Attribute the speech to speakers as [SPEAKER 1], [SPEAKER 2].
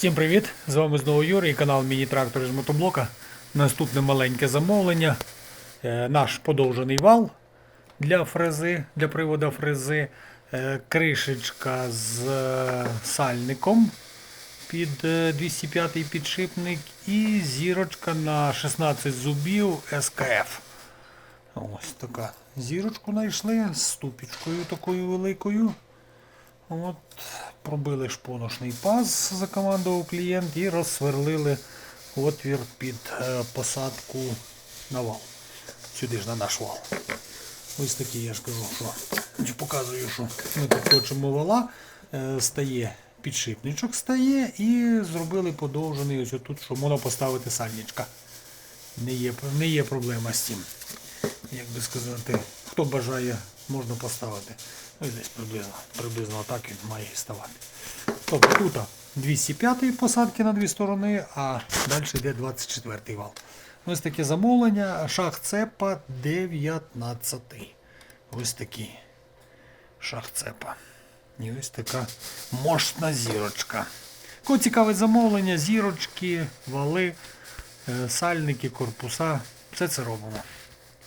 [SPEAKER 1] Всім привіт! З вами знову Юрій, канал Міні-трактор з мотоблока. Наступне маленьке замовлення. Е, Наш подовжений вал для фрези, для приводу фрези, е, кришечка з е, сальником під е, 205 підшипник і зірочка на 16 зубів СКФ. Ось така зірочку знайшли з ступічкою такою великою. От, пробили шпоношний паз, закомандував клієнт і розсверлили отвір під е, посадку на вал. Сюди ж на наш вал. Ось такий я ж кажу, що показую, що ми тут точимо вала, е, стає підшипничок стає і зробили подовжений ось тут, що можна поставити сальничка. Не є, не є проблема з цим. Як би сказати, хто бажає, можна поставити. Ось десь приблизно, приблизно так він має ставати. Тобто тут 205 посадки на дві сторони, а далі йде 24 вал. Ось таке замовлення. Шах цепа 19. Ось такий шах цепа. І ось така мощна зірочка. Кого цікавить замовлення, зірочки, вали, е, сальники, корпуса. Все це робимо.